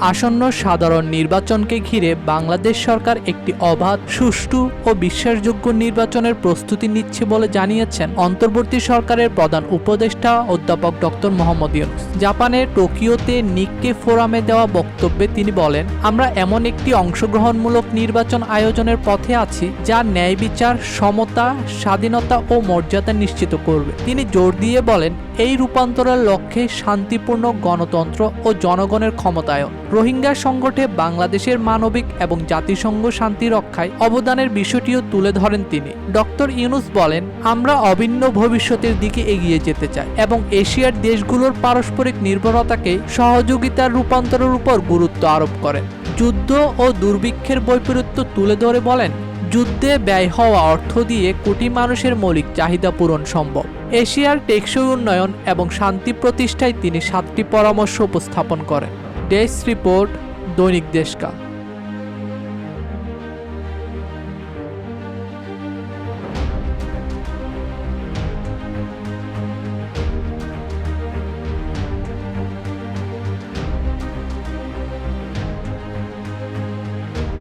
আসন্ন সাধারণ নির্বাচনকে ঘিরে বাংলাদেশ সরকার একটি অবাধ, সুষ্ঠু ও বিশ্বাসযোগ্য নির্বাচনের প্রস্তুতি নিচ্ছে বলে জানিয়েছেন অন্তর্বর্তী সরকারের প্রধান উপদেষ্টা অধ্যাপক ডক্টর মোহাম্মদ ইউনুস। জাপানের টোকিওতে নিক্কে ফোরামে দেওয়া বক্তব্যে তিনি বলেন, আমরা এমন একটি অংশগ্রহণমূলক নির্বাচন আয়োজনের পথে আছি, যা ন্যায় বিচার, সমতা, স্বাধীনতা ও মর্যাদা নিশ্চিত করবে। তিনি জোর দিয়ে বলেন, এই রূপান্তরের লক্ষ্যে শান্তিপূর্ণ গণতন্ত্র ও জনগণের ক্ষমতায়ন। রোহিঙ্গা সংকটে বাংলাদেশের মানবিক এবং জাতিসংঘ শান্তি রক্ষায় অবদানের বিষয়টিও তুলে ধরেন তিনি। ডক্টর ইউনুস বলেন, আমরা অভিন্ন ভবিষ্যতের দিকে এগিয়ে যেতে চাই এবং এশিয়ার দেশগুলোর পারস্পরিক নির্ভরতাকে সহযোগিতার রূপান্তরের উপর গুরুত্ব আরোপ করেন। যুদ্ধ ও দুর্ভিক্ষের বৈপরীত্য তুলে ধরে বলেন, যুদ্ধে ব্যয় হওয়া অর্থ দিয়ে কোটি মানুষের মৌলিক চাহিদা পূরণ সম্ভব। এশিয়ার টেকসই উন্নয়ন এবং শান্তি প্রতিষ্ঠায় তিনি সাতটি পরামর্শ উপস্থাপন করেন। ডেস্ক রিপোর্ট দৈনিক দেশকা